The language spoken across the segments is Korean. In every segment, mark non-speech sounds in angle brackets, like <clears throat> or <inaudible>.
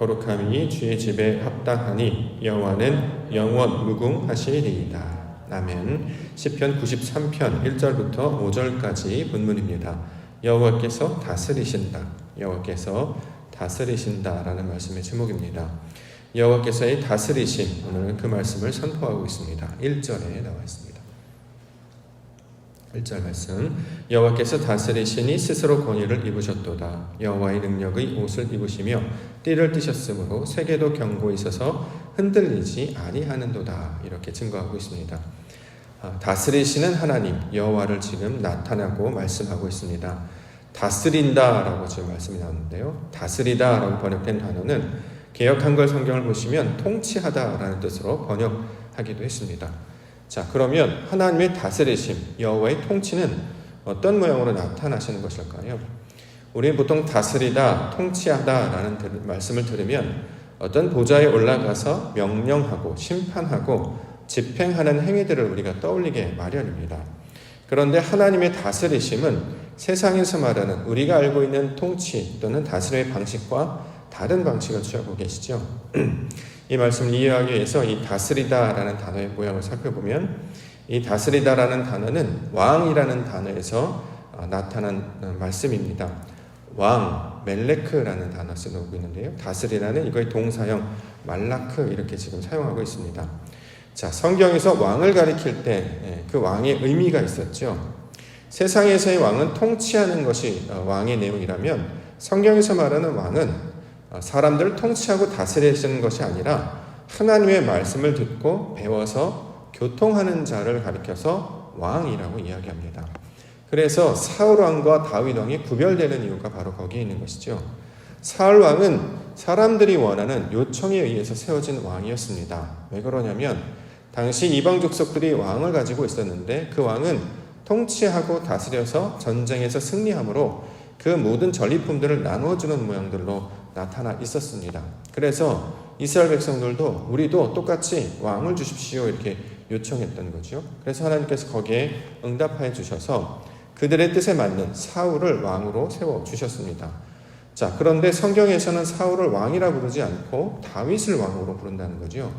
거룩함이 주의 집에 합당하니 여호와는 영원 무궁하시리이다. 아멘. 시편 93편 1절부터 5절까지 본문입니다. 여호와께서 다스리신다. 여호와께서 다스리신다라는 말씀의 제목입니다. 여호와께서의 다스리심 오늘은 그 말씀을 선포하고 있습니다. 1절에 나와 있습니다. 1절 말씀 여호와께서 다스리시니 스스로 권위를 입으셨도다 여호와의 능력의 옷을 입으시며 띠를 띠셨으므로 세계도 경고에 있어서 흔들리지 아니하는도다 이렇게 증거하고 있습니다. 아, 다스리시는 하나님 여호와를 지금 나타나고 말씀하고 있습니다. 다스린다라고 지금 말씀이 나오는데요. 다스리다라고 번역된 단어는 개혁 한글 성경을 보시면 통치하다라는 뜻으로 번역하기도 했습니다. 자, 그러면 하나님의 다스리심, 여호와의 통치는 어떤 모양으로 나타나시는 것일까요? 우리는 보통 다스리다, 통치하다라는 말씀을 들으면 어떤 보좌에 올라가서 명령하고 심판하고 집행하는 행위들을 우리가 떠올리게 마련입니다. 그런데 하나님의 다스리심은 세상에서 말하는 우리가 알고 있는 통치 또는 다스림의 방식과 다른 방식을 취하고 계시죠. <clears throat> 이 말씀을 이해하기 위해서 이 다스리다라는 단어의 모양을 살펴보면 이 다스리다라는 단어는 왕이라는 단어에서 어, 나타난 어, 말씀입니다. 왕, 멜레크라는 단어 쓰고 있는데요. 다스리라는 이거의 동사형 말라크 이렇게 지금 사용하고 있습니다. 자, 성경에서 왕을 가리킬 때그 예, 왕의 의미가 있었죠. 세상에서의 왕은 통치하는 것이 어, 왕의 내용이라면 성경에서 말하는 왕은 어, 사람들을 통치하고 다스리시는 것이 아니라 하나님의 말씀을 듣고 배워서 교통하는 자를 가리켜서 왕이라고 이야기합니다. 그래서 사울 왕과 다윗 왕이 구별되는 이유가 바로 거기에 있는 것이죠. 사울 왕은 사람들이 원하는 요청에 의해서 세워진 왕이었습니다. 왜 그러냐면 당시 이방 족속들이 왕을 가지고 있었는데 그 왕은 통치하고 다스려서 전쟁에서 승리함으로 그 모든 전리품들을 나누어주는 모양들로 나타나 있었습니다. 그래서 이스라엘 백성들도 우리도 똑같이 왕을 주십시오 이렇게 요청했던 거죠. 그래서 하나님께서 거기에 응답하여 주셔서 그들의 뜻에 맞는 사울을 왕으로 세워 주셨습니다. 자, 그런데 성경에서는 사울을 왕이라 부르지 않고 다윗을 왕으로 부른다는 거죠.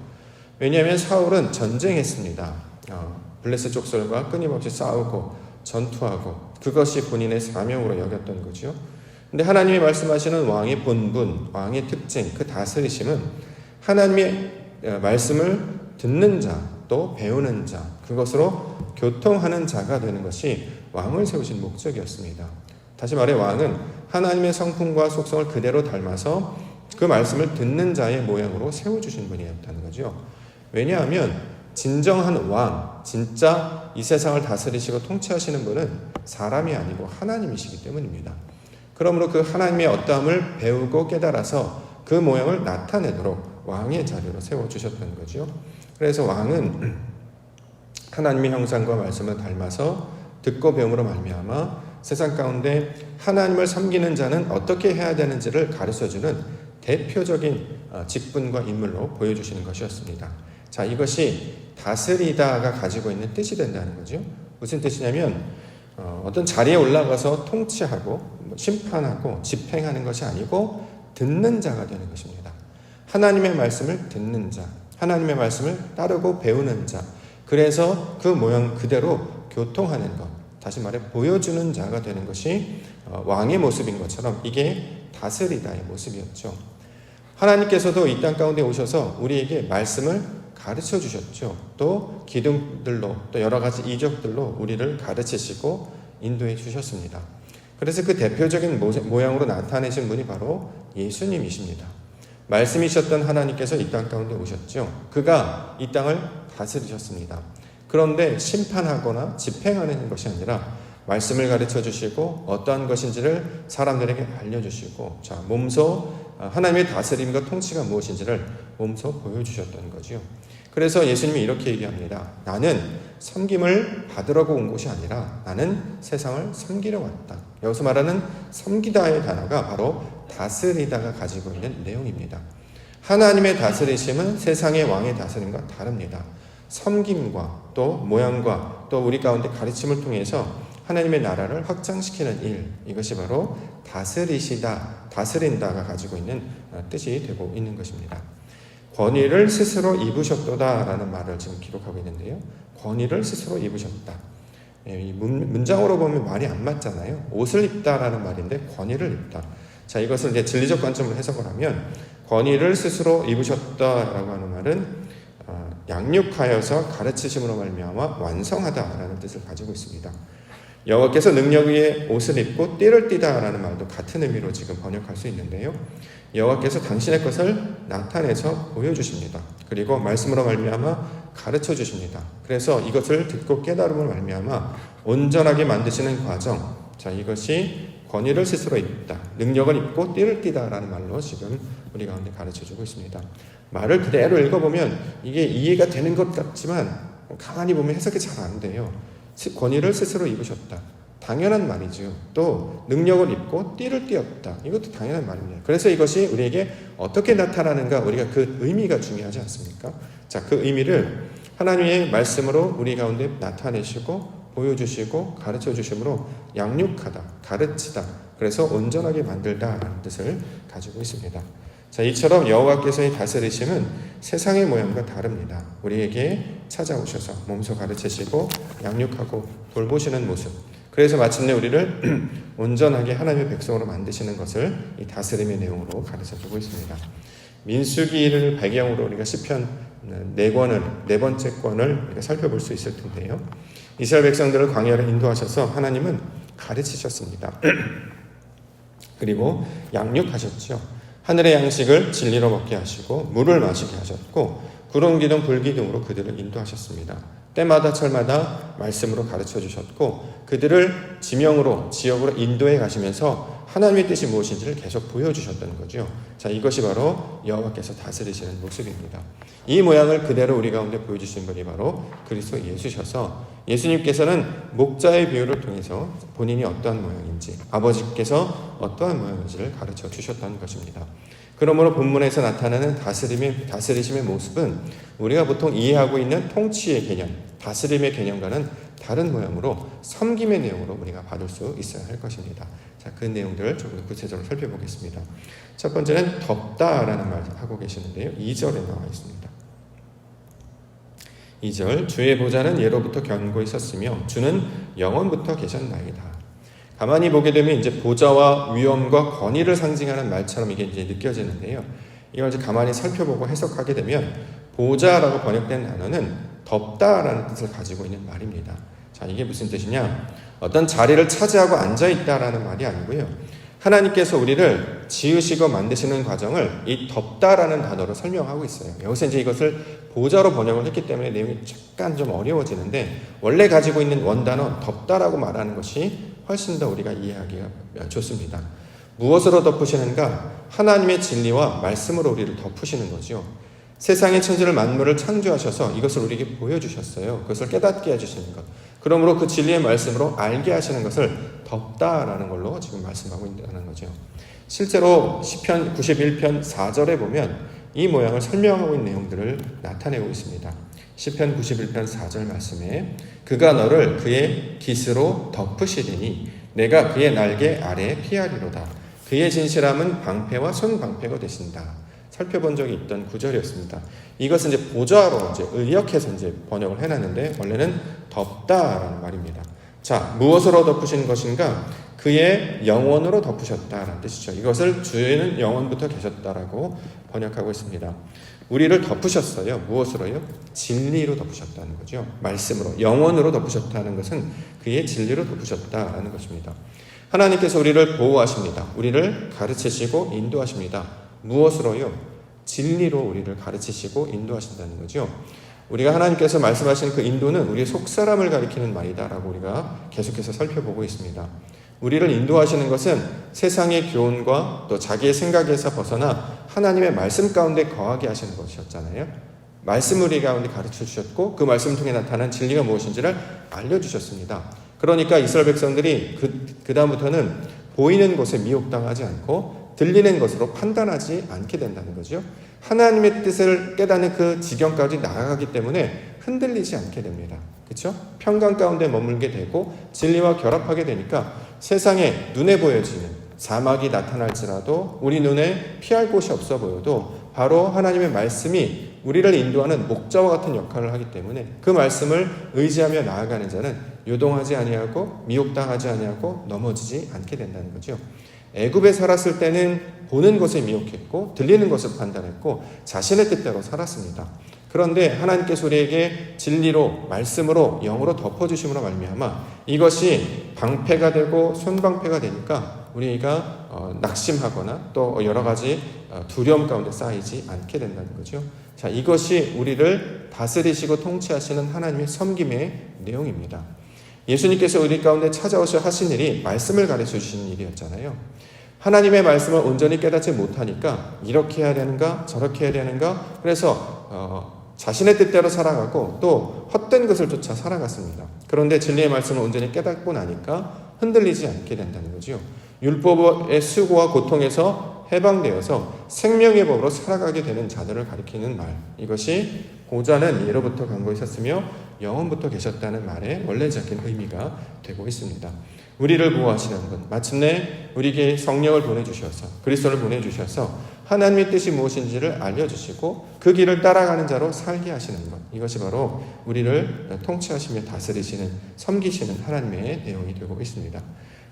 왜냐하면 사울은 전쟁했습니다. 어, 블레셋 족설과 끊임없이 싸우고 전투하고 그것이 본인의 사명으로 여겼던 거죠. 근데 하나님이 말씀하시는 왕의 본분, 왕의 특징, 그 다스리심은 하나님의 어, 말씀을 듣는 자, 또 배우는 자, 그것으로 교통하는 자가 되는 것이 왕을 세우신 목적이었습니다. 다시 말해 왕은 하나님의 성품과 속성을 그대로 닮아서 그 말씀을 듣는 자의 모양으로 세워주신 분이었다는 거죠. 왜냐하면 진정한 왕, 진짜 이 세상을 다스리시고 통치하시는 분은 사람이 아니고 하나님이시기 때문입니다. 그러므로 그 하나님의 어떠함을 배우고 깨달아서 그 모양을 나타내도록 왕의 자리로 세워주셨던 거죠. 그래서 왕은 하나님의 형상과 말씀을 닮아서 듣고 배움으로 말미암아 세상 가운데 하나님을 섬기는 자는 어떻게 해야 되는지를 가르쳐주는 대표적인 어, 직분과 인물로 보여주시는 것이었습니다. 자, 이것이 다스리다가 가지고 있는 뜻이 된다는 거죠. 무슨 뜻이냐면 어, 어떤 자리에 올라가서 통치하고 뭐 심판하고 집행하는 것이 아니고 듣는 자가 되는 것입니다. 하나님의 말씀을 듣는 자, 하나님의 말씀을 따르고 배우는 자, 그래서 그 모양 그대로 교통하는 것, 다시 말해 보여주는 자가 되는 것이 어, 왕의 모습인 것처럼 이게 다스리다의 모습이었죠. 하나님께서도 이 땅 가운데 오셔서 우리에게 말씀을 가르쳐 주셨죠. 또 기둥들로 또 여러 가지 이적들로 우리를 가르치시고 인도해 주셨습니다. 그래서 그 대표적인 모양으로 나타내신 분이 바로 예수님이십니다. 말씀이셨던 하나님께서 이 땅 가운데 오셨죠. 그가 이 땅을 다스리셨습니다. 그런데 심판하거나 집행하는 것이 아니라 말씀을 가르쳐 주시고 어떠한 것인지를 사람들에게 알려주시고 자 몸소 하나님의 다스림과 통치가 무엇인지를 몸소 보여주셨던 거죠. 그래서 예수님이 이렇게 얘기합니다. 나는 섬김을 받으려고 온 것이 아니라 나는 세상을 섬기려 왔다. 여기서 말하는 섬기다의 단어가 바로 다스리다가 가지고 있는 내용입니다. 하나님의 다스리심은 세상의 왕의 다스림과 다릅니다. 섬김과 또 모양과 또 우리 가운데 가르침을 통해서 하나님의 나라를 확장시키는 일, 이것이 바로 다스리시다, 다스린다가 가지고 있는 어, 뜻이 되고 있는 것입니다. 권위를 스스로 입으셨도다라는 말을 지금 기록하고 있는데요. 권위를 스스로 입으셨다. 예, 이 문, 문장으로 보면 말이 안 맞잖아요. 옷을 입다라는 말인데 권위를 입다. 자, 이것을 이제 진리적 관점으로 해석을 하면 권위를 스스로 입으셨다라고 하는 말은 어, 양육하여서 가르치심으로 말미암아 완성하다라는 뜻을 가지고 있습니다. 여호와께서 능력 위에 옷을 입고 띠를 띠다라는 말도 같은 의미로 지금 번역할 수 있는데요. 여호와께서 당신의 것을 나타내서 보여주십니다. 그리고 말씀으로 말미암아 가르쳐 주십니다. 그래서 이것을 듣고 깨달음을 말미암아 온전하게 만드시는 과정. 자 이것이 권위를 스스로 입다, 능력을 입고 띠를 띠다라는 말로 지금 우리 가운데 가르쳐 주고 있습니다. 말을 그대로 읽어보면 이게 이해가 되는 것 같지만 가만히 보면 해석이 잘 안 돼요. 권위를 스스로 입으셨다. 당연한 말이죠. 또 능력을 입고 띠를 띠었다. 이것도 당연한 말입니다. 그래서 이것이 우리에게 어떻게 나타나는가 우리가 그 의미가 중요하지 않습니까? 자, 그 의미를 하나님의 말씀으로 우리 가운데 나타내시고 보여주시고 가르쳐 주심으로 양육하다, 가르치다. 그래서 온전하게 만들다라는 뜻을 가지고 있습니다. 자, 이처럼 여호와께서의 다스리심은 세상의 모양과 다릅니다. 우리에게 찾아오셔서 몸소 가르치시고 양육하고 돌보시는 모습. 그래서 마침내 우리를 <clears throat> 온전하게 하나님의 백성으로 만드시는 것을 이 다스림의 내용으로 가르쳐 주고 있습니다. 민수기를 배경으로 우리가 시편 네 권을 네 번째 권을 우리가 살펴볼 수 있을 텐데요. 이스라엘 백성들을 광야를 인도하셔서 하나님은 가르치셨습니다. <clears throat> 그리고 양육하셨죠. 하늘의 양식을 진리로 먹게 하시고 물을 마시게 하셨고 구름 기둥 불 기둥으로 그들을 인도하셨습니다. 때마다 철마다 말씀으로 가르쳐 주셨고 그들을 지명으로 지역으로 인도해 가시면서 하나님의 뜻이 무엇인지를 계속 보여주셨던 거죠. 자 이것이 바로 여호와께서 다스리시는 모습입니다. 이 모양을 그대로 우리 가운데 보여주신 분이 바로 그리스도 예수셔서 예수님께서는 목자의 비유를 통해서 본인이 어떠한 모양인지 아버지께서 어떠한 모양인지를 가르쳐 주셨던 것입니다. 그러므로 본문에서 나타나는 다스림의 다스리심의 모습은 우리가 보통 이해하고 있는 통치의 개념, 다스림의 개념과는 다른 모양으로 섬김의 내용으로 우리가 받을 수 있어야 할 것입니다. 자, 그 내용들을 조금 더 구체적으로 살펴보겠습니다. 첫 번째는 덥다라는 말을 하고 계시는데요. 2절에 나와 있습니다. 2절 주의 보좌는 예로부터 견고 있었으며 주는 영원부터 계셨나이다. 가만히 보게 되면 이제 보좌와 위엄과 권위를 상징하는 말처럼 이게 이제 느껴지는데요. 이걸 이제 가만히 살펴보고 해석하게 되면 보좌라고 번역된 단어는 덥다라는 뜻을 가지고 있는 말입니다. 자, 이게 무슨 뜻이냐? 어떤 자리를 차지하고 앉아 있다라는 말이 아니고요. 하나님께서 우리를 지으시고 만드시는 과정을 이 덥다라는 단어로 설명하고 있어요. 여기서 이제 이것을 보좌로 번역을 했기 때문에 내용이 약간 좀 어려워지는데 원래 가지고 있는 원단어 덥다라고 말하는 것이 훨씬 더 우리가 이해하기가 좋습니다. 무엇으로 덮으시는가? 하나님의 진리와 말씀으로 우리를 덮으시는 거죠. 세상의 천지를 만물을 창조하셔서 이것을 우리에게 보여주셨어요. 그것을 깨닫게 해주시는 것. 그러므로 그 진리의 말씀으로 알게 하시는 것을 덮다라는 걸로 지금 말씀하고 있다는 거죠. 실제로 시편 91편 4절에 보면 이 모양을 설명하고 있는 내용들을 나타내고 있습니다. 시편 91편 4절 말씀에 그가 너를 그의 깃으로 덮으시리니 내가 그의 날개 아래 피하리로다. 그의 진실함은 방패와 손방패가 되신다. 살펴본 적이 있던 구절이었습니다. 이것은 이제 보좌로 이제 의역해서 이제 번역을 해놨는데 원래는 덮다라는 말입니다. 자, 무엇으로 덮으신 것인가? 그의 영원으로 덮으셨다라는 뜻이죠. 이것을 주에는 영원부터 계셨다라고 번역하고 있습니다. 우리를 덮으셨어요. 무엇으로요? 진리로 덮으셨다는 거죠. 말씀으로 영원으로 덮으셨다는 것은 그의 진리로 덮으셨다라는 것입니다. 하나님께서 우리를 보호하십니다. 우리를 가르치시고 인도하십니다. 무엇으로요? 진리로 우리를 가르치시고 인도하신다는 거죠. 우리가 하나님께서 말씀하시는 그 인도는 우리의 속사람을 가리키는 말이다라고 우리가 계속해서 살펴보고 있습니다. 우리를 인도하시는 것은 세상의 교훈과 또 자기의 생각에서 벗어나 하나님의 말씀 가운데 거하게 하시는 것이었잖아요. 말씀 우리 가운데 가르쳐 주셨고 그 말씀 통해 나타난 진리가 무엇인지를 알려 주셨습니다. 그러니까 이스라엘 백성들이 그, 그 다음부터는 보이는 것에 미혹당하지 않고 들리는 것으로 판단하지 않게 된다는 거죠. 하나님의 뜻을 깨닫는 그 지경까지 나아가기 때문에 흔들리지 않게 됩니다. 그렇죠? 평강 가운데 머물게 되고 진리와 결합하게 되니까 세상에 눈에 보여지는 사막이 나타날지라도 우리 눈에 피할 곳이 없어 보여도 바로 하나님의 말씀이 우리를 인도하는 목자와 같은 역할을 하기 때문에 그 말씀을 의지하며 나아가는 자는 요동하지 아니하고 미혹당하지 아니하고 넘어지지 않게 된다는 거죠. 애굽에 살았을 때는 보는 것에 미혹했고 들리는 것을 판단했고 자신의 뜻대로 살았습니다. 그런데 하나님께서 우리에게 진리로 말씀으로 영으로 덮어주심으로 말미암아 이것이 방패가 되고 손방패가 되니까 우리가 어, 낙심하거나 또 여러 가지 어, 두려움 가운데 쌓이지 않게 된다는 거죠. 자 이것이 우리를 다스리시고 통치하시는 하나님의 섬김의 내용입니다. 예수님께서 우리 가운데 찾아오셔 하신 일이 말씀을 가르쳐 주시는 일이었잖아요. 하나님의 말씀을 온전히 깨닫지 못하니까 이렇게 해야 되는가 저렇게 해야 되는가 그래서 어, 자신의 뜻대로 살아가고 또 헛된 것을 쫓아 살아갔습니다. 그런데 진리의 말씀을 온전히 깨닫고 나니까 흔들리지 않게 된다는 거죠. 율법의 수고와 고통에서 해방되어서 생명의 법으로 살아가게 되는 자들을 가리키는 말. 이것이 고자는 예로부터 간고 있었으며 영원부터 계셨다는 말의 원래적인 의미가 되고 있습니다. 우리를 보호하시는 분, 마침내 우리에게 성령을 보내주셔서 그리스도를 보내주셔서 하나님의 뜻이 무엇인지를 알려주시고 그 길을 따라가는 자로 살게 하시는 것. 이것이 바로 우리를 통치하시며 다스리시는 섬기시는 하나님의 내용이 되고 있습니다.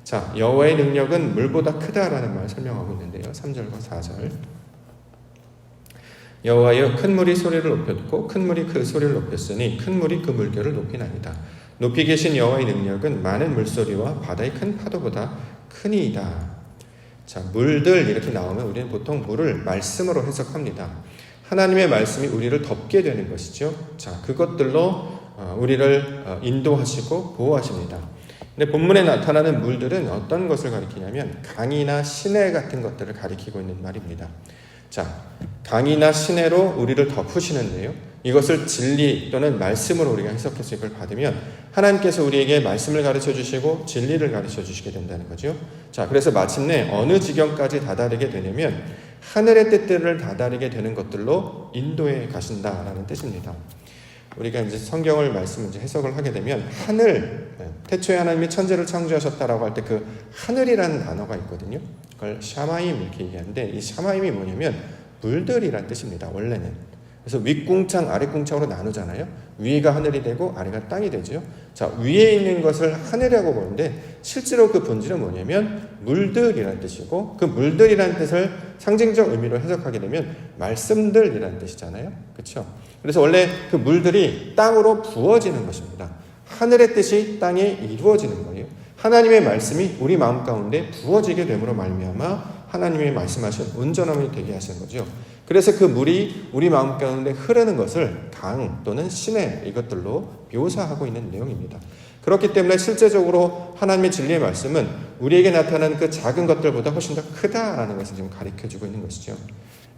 자, 여호와의 능력은 물보다 크다라는 말 설명하고 있는데요. 3절과 4절. 여호와여 큰 물이 소리를 높였고 큰 물이 그 소리를 높였으니 큰 물이 그 물결을 높이나이다. 높이 계신 여호와의 능력은 많은 물소리와 바다의 큰 파도보다 크니이다. 자, 물들 이렇게 나오면 우리는 보통 물을 말씀으로 해석합니다. 하나님의 말씀이 우리를 덮게 되는 것이죠. 자, 그것들로 어, 우리를 어, 인도하시고 보호하십니다. 근데 본문에 나타나는 물들은 어떤 것을 가리키냐면 강이나 시내 같은 것들을 가리키고 있는 말입니다. 자, 강이나 시내로 우리를 덮으시는데요. 이것을 진리 또는 말씀으로 우리가 해석해서 이걸 받으면 하나님께서 우리에게 말씀을 가르쳐 주시고 진리를 가르쳐 주시게 된다는 거죠. 자, 그래서 마침내 어느 지경까지 다다르게 되냐면 하늘의 뜻들을 다다르게 되는 것들로 인도해 가신다라는 뜻입니다. 우리가 이제 성경을 말씀 이제 해석을 하게 되면 하늘 네, 태초에 하나님이 천재를 창조하셨다라고 할 때 그 하늘이라는 단어가 있거든요. 그걸 샤마임 이렇게 얘기하는데 이 샤마임이 뭐냐면 물들이란 뜻입니다. 원래는 그래서 윗궁창 아랫궁창으로 나누잖아요. 위가 하늘이 되고 아래가 땅이 되죠. 자 위에 있는 것을 하늘이라고 보는데 실제로 그 본질은 뭐냐면 물들이라는 뜻이고 그 물들이라는 뜻을 상징적 의미로 해석하게 되면 말씀들이라는 뜻이잖아요. 그렇죠? 그래서 원래 그 물들이 땅으로 부어지는 것입니다. 하늘의 뜻이 땅에 이루어지는 거예요. 하나님의 말씀이 우리 마음 가운데 부어지게 됨으로 말미암아 하나님이 말씀하신 온전함이 되게 하시는 거죠. 그래서 그 물이 우리 마음 가운데 흐르는 것을 강 또는 시내 이것들로 묘사하고 있는 내용입니다. 그렇기 때문에 실제적으로 하나님의 진리의 말씀은 우리에게 나타나는 그 작은 것들보다 훨씬 더 크다라는 것을 지금 가르쳐 주고 있는 것이죠.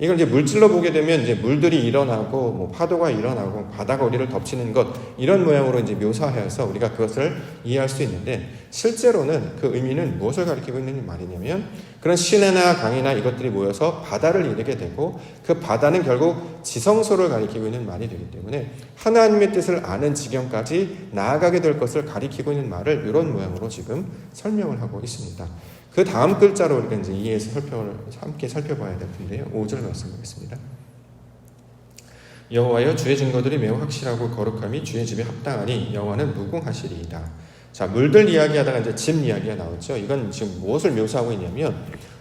이걸 이제 물질로 보게 되면 이제 물들이 일어나고 뭐 파도가 일어나고 바다가 우리를 덮치는 것 이런 모양으로 이제 묘사해서 우리가 그것을 이해할 수 있는데 실제로는 그 의미는 무엇을 가리키고 있는 말이냐면 그런 시내나 강이나 이것들이 모여서 바다를 이루게 되고 그 바다는 결국 지성소를 가리키고 있는 말이 되기 때문에 하나님의 뜻을 아는 지경까지 나아가게 될 것을 가리키고 있는 말을 이런 모양으로 지금 설명을 하고 있습니다. 그 다음 글자로 우리가 이제 이해해서 살펴 함께 살펴봐야 될 텐데요. 5절 말씀 보겠습니다. 여호와여 주의 증거들이 매우 확실하고 거룩함이 주의 집에 합당하니 여호와는 무궁하시리이다. 자 물들 이야기하다가 이제 집 이야기가 나왔죠. 이건 지금 무엇을 묘사하고 있냐면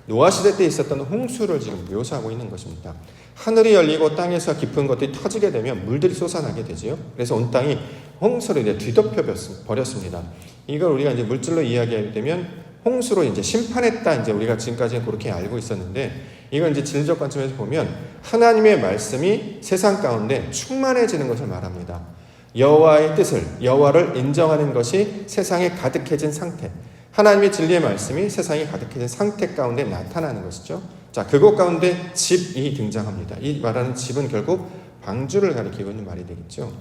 노아 시대 때 있었던 홍수를 지금 묘사하고 있는 것입니다. 하늘이 열리고 땅에서 깊은 것들이 터지게 되면 물들이 솟아나게 되지요. 그래서 온 땅이 홍수를 이제 뒤덮여 버렸습니다. 이걸 우리가 이제 물질로 이야기하게 되면 홍수로 이제 심판했다 이제 우리가 지금까지 그렇게 알고 있었는데 이건 이제 진리적 관점에서 보면 하나님의 말씀이 세상 가운데 충만해지는 것을 말합니다. 여호와의 뜻을 여호와를 인정하는 것이 세상에 가득해진 상태. 하나님의 진리의 말씀이 세상에 가득해진 상태 가운데 나타나는 것이죠. 자, 그곳 가운데 집이 등장합니다. 이 말하는 집은 결국 방주를 가리키고 있는 말이 되겠죠.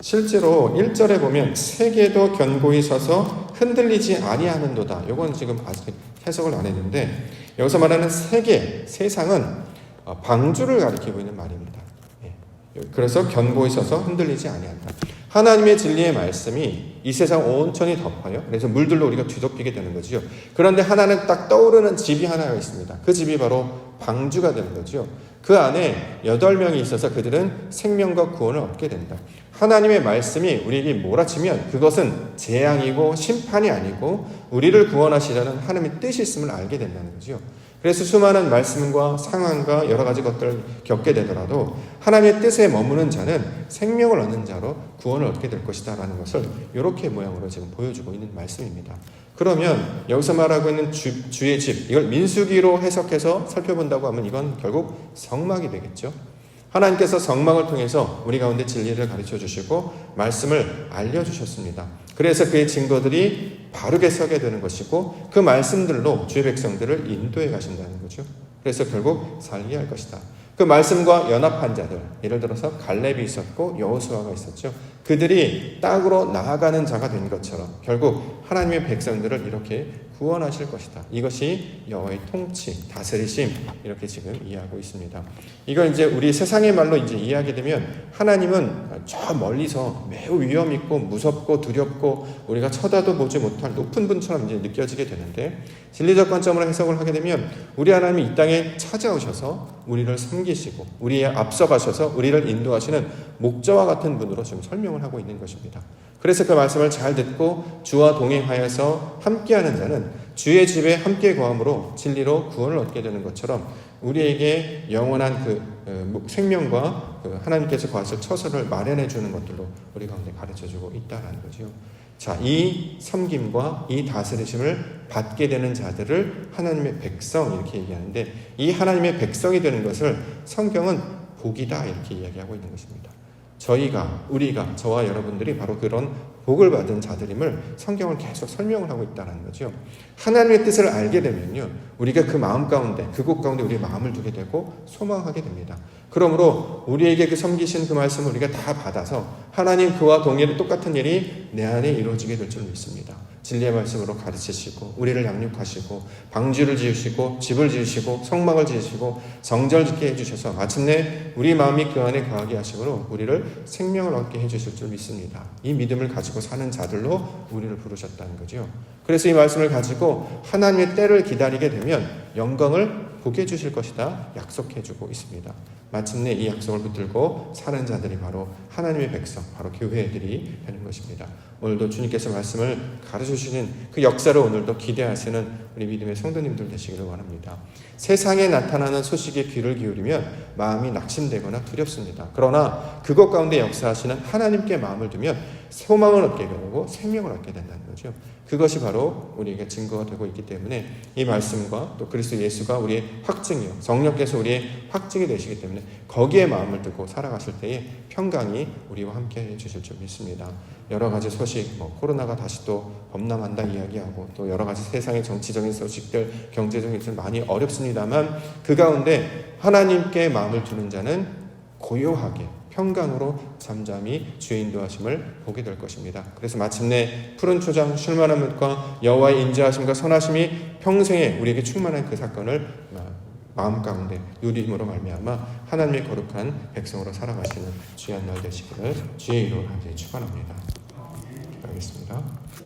실제로 1절에 보면 세계도 견고히 서서 흔들리지 아니하는도다. 이건 지금 아직 해석을 안 했는데 여기서 말하는 세계, 세상은 방주를 가리키고 있는 말입니다. 예. 그래서 견고히 서서 흔들리지 아니한다. 하나님의 진리의 말씀이 이 세상 온천히 덮어요. 그래서 물들로 우리가 뒤덮이게 되는 거죠. 그런데 하나는 딱 떠오르는 집이 하나가 있습니다. 그 집이 바로 방주가 되는 거죠. 그 안에 여덟 명이 있어서 그들은 생명과 구원을 얻게 된다. 하나님의 말씀이 우리에게 몰아치면 그것은 재앙이고 심판이 아니고 우리를 구원하시려는 하나님의 뜻이 있음을 알게 된다는 거죠. 그래서 수많은 말씀과 상황과 여러 가지 것들을 겪게 되더라도 하나님의 뜻에 머무는 자는 생명을 얻는 자로 구원을 얻게 될 것이다라는 것을 이렇게 모양으로 지금 보여주고 있는 말씀입니다. 그러면 여기서 말하고 있는 주, 주의 집 이걸 민수기로 해석해서 살펴본다고 하면 이건 결국 성막이 되겠죠. 하나님께서 성막을 통해서 우리 가운데 진리를 가르쳐 주시고 말씀을 알려 주셨습니다. 그래서 그의 증거들이 바르게 서게 되는 것이고 그 말씀들로 주의 백성들을 인도해 가신다는 거죠. 그래서 결국 살게 할 것이다. 그 말씀과 연합한 자들, 예를 들어서 갈렙이 있었고 여호수아가 있었죠. 그들이 땅으로 나아가는 자가 된 것처럼 결국 하나님의 백성들을 이렇게 구원하실 것이다. 이것이 여호와의 통치, 다스리심 이렇게 지금 이해하고 있습니다. 이걸 이제 우리 세상의 말로 이제 이해하게 되면 하나님은 저 멀리서 매우 위험 있고 무섭고 두렵고 우리가 쳐다도 보지 못할 높은 분처럼 이제 느껴지게 되는데 진리적 관점으로 해석을 하게 되면 우리 하나님이 이 땅에 찾아오셔서 우리를 섬기시고 우리에 앞서가셔서 우리를 인도하시는 목자와 같은 분으로 지금 설명을 하고 있는 것입니다. 그래서 그 말씀을 잘 듣고 주와 동행하여서 함께하는 자는 주의 집에 함께 거함으로 진리로 구원을 얻게 되는 것처럼 우리에게 영원한 그 어, 생명과 그 하나님께서 거하실 처소를 마련해 주는 것들로 우리 가운데 가르쳐 주고 있다라는 거죠. 자, 이 섬김과 이 다스리심을 받게 되는 자들을 하나님의 백성 이렇게 얘기하는데 이 하나님의 백성이 되는 것을 성경은 복이다 이렇게 이야기하고 있는 것입니다. 저희가 우리가 저와 여러분들이 바로 그런 복을 받은 자들임을 성경을 계속 설명을 하고 있다는 거죠. 하나님의 뜻을 알게 되면요. 우리가 그 마음 가운데 그곳 가운데 우리의 마음을 두게 되고 소망하게 됩니다. 그러므로 우리에게 그 섬기신 그 말씀을 우리가 다 받아서 하나님 그와 동일한 똑같은 일이 내 안에 이루어지게 될 줄 믿습니다. 진리의 말씀으로 가르치시고 우리를 양육하시고 방주를 지으시고 집을 지으시고 성막을 지으시고 성절 짓게 해주셔서 마침내 우리 마음이 그 안에 거하게 하심으로 우리를 생명을 얻게 해주실 줄 믿습니다. 이 믿음을 가지고 사는 자들로 우리를 부르셨다는 거죠. 그래서 이 말씀을 가지고 하나님의 때를 기다리게 되면 영광을 보게 해주실 것이다 약속해주고 있습니다. 마침내 이 약속을 붙들고 사는 자들이 바로 하나님의 백성, 바로 교회들이 되는 것입니다. 오늘도 주님께서 말씀을 가르쳐 주시는 그 역사를 오늘도 기대하시는 우리 믿음의 성도님들 되시기를 원합니다. 세상에 나타나는 소식에 귀를 기울이면 마음이 낙심되거나 두렵습니다. 그러나 그것 가운데 역사하시는 하나님께 마음을 두면 소망을 얻게 되고 생명을 얻게 된다는 거죠. 그것이 바로 우리에게 증거가 되고 있기 때문에 이 말씀과 또 그리스도 예수가 우리의 확증이요. 성령께서 우리의 확증이 되시기 때문에 거기에 마음을 두고 살아가실 때에 평강이 우리와 함께 해 주실 줄 믿습니다. 여러 가지 소식, 뭐 코로나가 다시 또 범람한다 이야기하고 또 여러 가지 세상의 정치적인 소식들, 경제적인 소식 많이 어렵습니다만 그 가운데 하나님께 마음을 두는 자는 고요하게 평강으로 잠잠히 주의 인도하심을 보게 될 것입니다. 그래서 마침내 푸른 초장 쉴만한 물과 여호와의 인자하심과 선하심이 평생에 우리에게 충만한 그 사건을 마음 가운데 누림으로 말미암아 하나님의 거룩한 백성으로 살아가시는 귀한 날 되시기를 주의 이름으로 함께 축원합니다. 기도하겠습니다.